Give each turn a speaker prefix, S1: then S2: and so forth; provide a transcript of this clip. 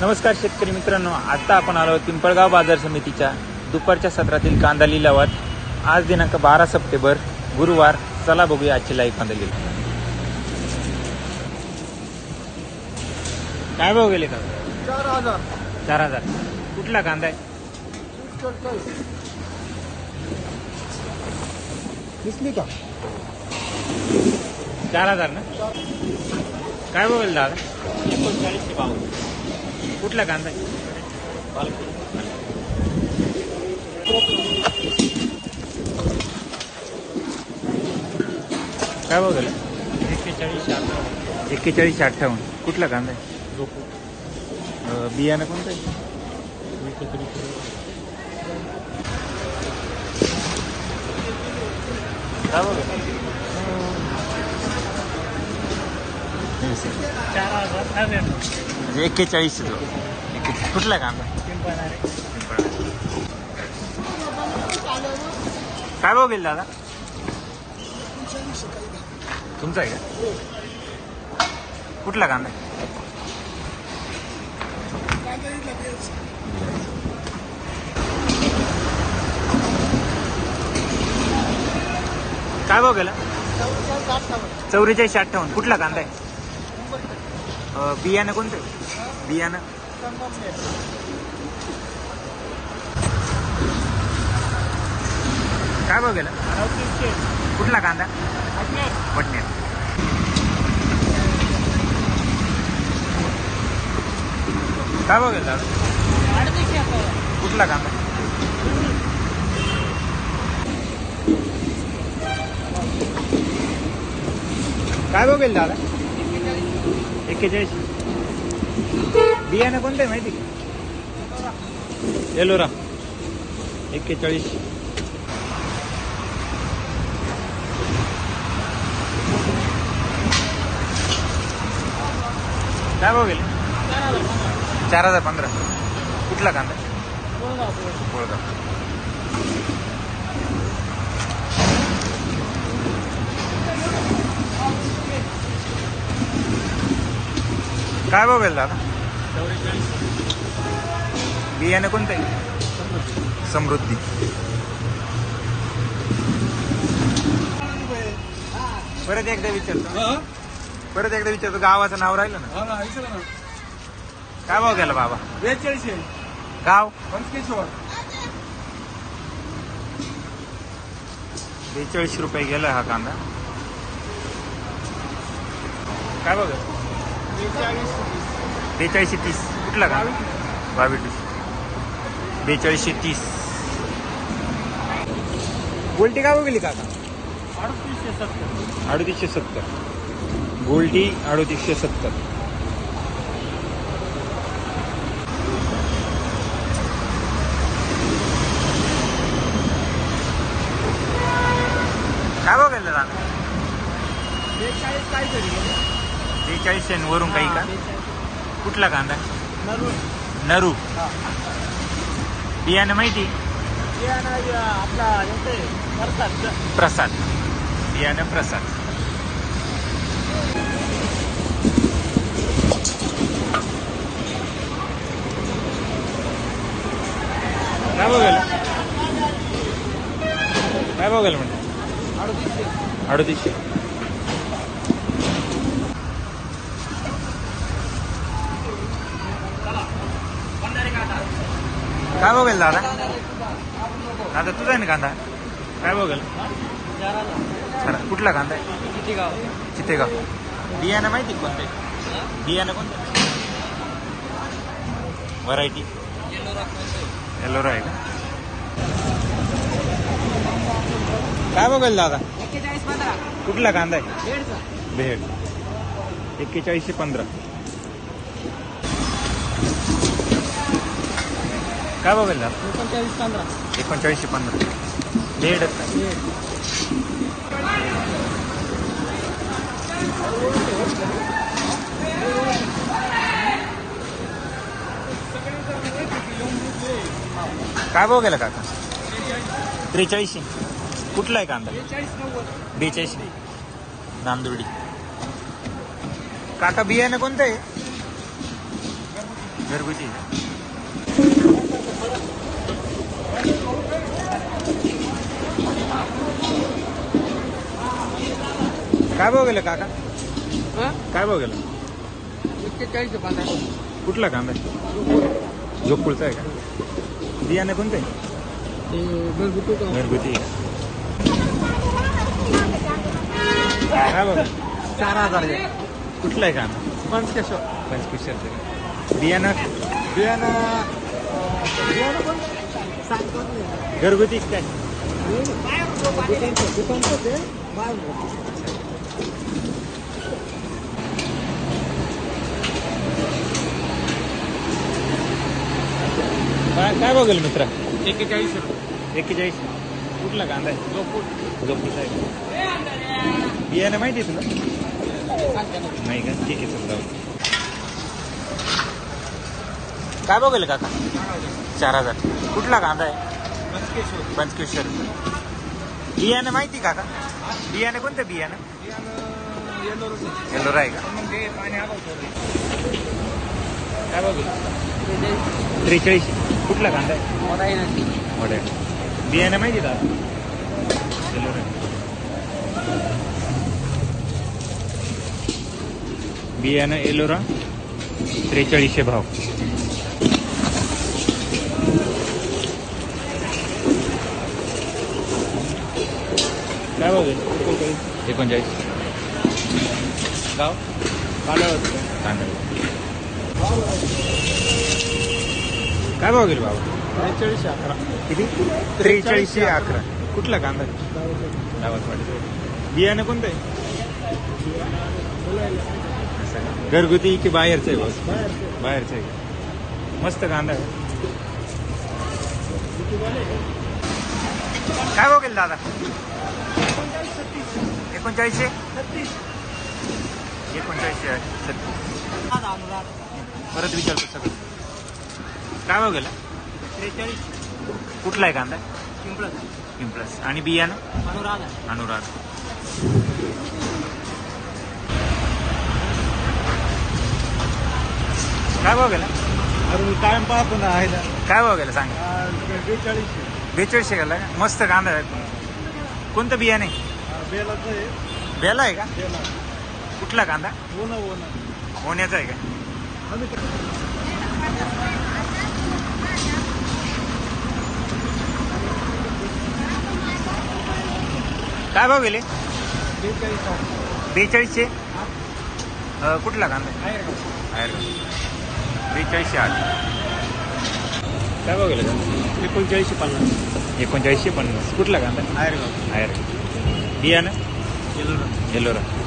S1: नमस्कार शेतकरी मित्रांनो आता आपण आलो पिंपळगाव बाजार समितीच्या दुपारच्या सत्रातील कांदा लिलावात. आज दिनांक बारा सप्टेंबर गुरुवार. चला बघूया आजची लाईव्ह कांदा लिलाव. काय भाव गेले का
S2: चार हजार.
S1: चार हजार. कुठला कांदा आहे?
S2: दिसली का?
S1: चार हजार ना? काय भाव गेले दादा? एकोणचाळीसशे भाव कुठला कांदा काय भाव गेला
S2: एक्केचाळीस अठरा
S1: एक्केचाळीसशे अठ्ठावन्न. कुठला कांदा आहे? अं, बियाणं कोणतं आहे? काय भाव सर.
S2: चार हजार नव्याण्णव
S1: म्हणजे एक्केचाळीस कुठला कांदा? काय भाव गेला दादा? तुमचा आहे का? कुठला कांदा? काय भाव गेला? चौवेचाळीसशे अठ्ठावन्न. कुठला कांदा आहे? बियाणं कोणतं? बियाणं. काय भाव गेला? कुठला कांदा? पटणे काय भाव गेला? कुठला कांदा? काय भाव गेला दादा? एक्केचाळीस बियाणं कोणतं आहे माहिती का एलोरा एक्केचाळीस काय भाव गेले चार हजार पंधरा कुठला कांदा कोळगाव काय भाव गेला दादा बियाणं कोणतं आहे? समृद्धी. परत एकदा विचारतो. परत एकदा विचारतो गावाचं नाव राहिलं ना? काय भाव गेला बाबा?
S2: बेचाळीस
S1: गाव?
S2: पंचकेश्वर.
S1: बेचाळीस रुपये गेला हा कांदा. काय बघ बेचाळीसशे तीस. कुठला कांदा बावीस बेचाळीसशे तीस. गोल्टी काय गेली काका?
S2: अडतीसशे सत्तर.
S1: अडतीसशे सत्तर. गोल्टी अडतीसशे सत्तर. काय गेलं दादा
S2: बेचाळीस काहीतरी.
S1: बेचाळीसशे वरून काही का? कुठला कांदा? नरू. बियाणं माहिती?
S2: आपला करतात
S1: प्रसाद. बियाणं प्रसाद. काय बघायला काय बघायला म्हणते अडतीसशे. काय बघेल दादा? दादा तुझा आहे ना कांदा? काय बघेल? खरा कुठला कांदा आहे?
S2: किती गाव
S1: चितेगाव. बियाणं माहिती कोणतं? बियाणं कोणतं? व्हरायटी एलोरा आहे का काय बघेल दादा?
S2: एक्केचाळीस पंधरा.
S1: कुठला कांदा आहे? भेड एक्केचाळीसशे पंधरा. काय बघेल दादा
S2: एकोणचाळीस पंधरा.
S1: एकोणचाळीसशे पंधरा. भेड काय भाव गेला काका? त्रेचाळीसशे. कुठला आहे कांदा?
S2: बेचाळीस
S1: नांदुर्डी. काका बियाणं कोणतं आहे? घरगुती. काय भाव गेलं काका? काय भाव गेलं?
S2: चाळीस पंधरा
S1: कुठला कांदा? झोपूळचा आहे का? बियाणे कोणतं? घरगुती. काय भाव
S2: चार हजार
S1: कुठला आहे कांदा?
S2: पंचकेश्वर
S1: आहे. बियाणं?
S2: बियाणं बियाणं पण
S1: घरगुती काय? काय काय गेलं मित्रा?
S2: एक्केचाळीस
S1: एक्केचाळीस कुठला कांदा आहे? झोपूळचा आहे का? बियाणं माहिती आहे तुला? नाही का? ठीक आहे समजा काय बघेल काका? चार हजार. कुठला कांदा आहे?
S2: पंचकेश्वर
S1: पंचकेश्वर बियाणं माहिती काका? बियाणं कोणतं बियाणं? एलोरा आहे का? काय बघेल त्रेचाळीस कुठला कांदा आहे? वड्या बियाणं माहिती का? एलोरा बियाणं एलोरा त्रेचाळीसशे भाव. काय बघेल एकोणचाळीस. गाव?
S2: पाण्यावर
S1: कांदा काय भाव गेले बाबा?
S2: त्रेचाळीस अकरा.
S1: किती? त्रेचाळीसशे अकरा. कुठला कांदा? गावात वाटत बियाणं कोणतं आहे? असं का? घरगुती की बाहेरचं आहे बस? बाहेरचं आहे? मस्त कांदा आहे. काय भाव गेले दादा? एकोणचाळीसशे? एकोणचाळीसशे आहे. छत्तीस. परत विचारतो सगळं. काय भाव गेला
S2: त्रेचाळीस.
S1: कुठला आहे कांदा?
S2: पिंपळा
S1: पिंपळस. आणि बियाणं?
S2: अनुराधा.
S1: अनुराग काय भाव गेला
S2: अरे कायम पाहतो ना आहे ना.
S1: काय भाव गेला सांग.
S2: बेचाळीस
S1: बेचाळीसशे गेला का? मस्त कांदा आहे. कोणतं बियाणे?
S2: बेलाचं आहे.
S1: बेला आहे का?
S2: बेला.
S1: कुठला कांदा?
S2: ओनं ओनं
S1: होण्याचा आहे का? काय भाव गेले?
S2: बेचाळीस
S1: बेचाळीसशे? कुठला कांदा? बेचाळीसशे आठ. काय भाव गेला? का
S2: एकोणचाळीसशे पन्नास.
S1: एकोणचाळीसशे पन्नास. कुठला कांदा?
S2: का
S1: आहे बियाणं?
S2: येलो
S1: एलोरा.